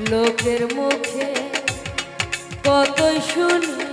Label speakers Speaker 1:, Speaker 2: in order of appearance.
Speaker 1: লোকের মুখে কতই শুনি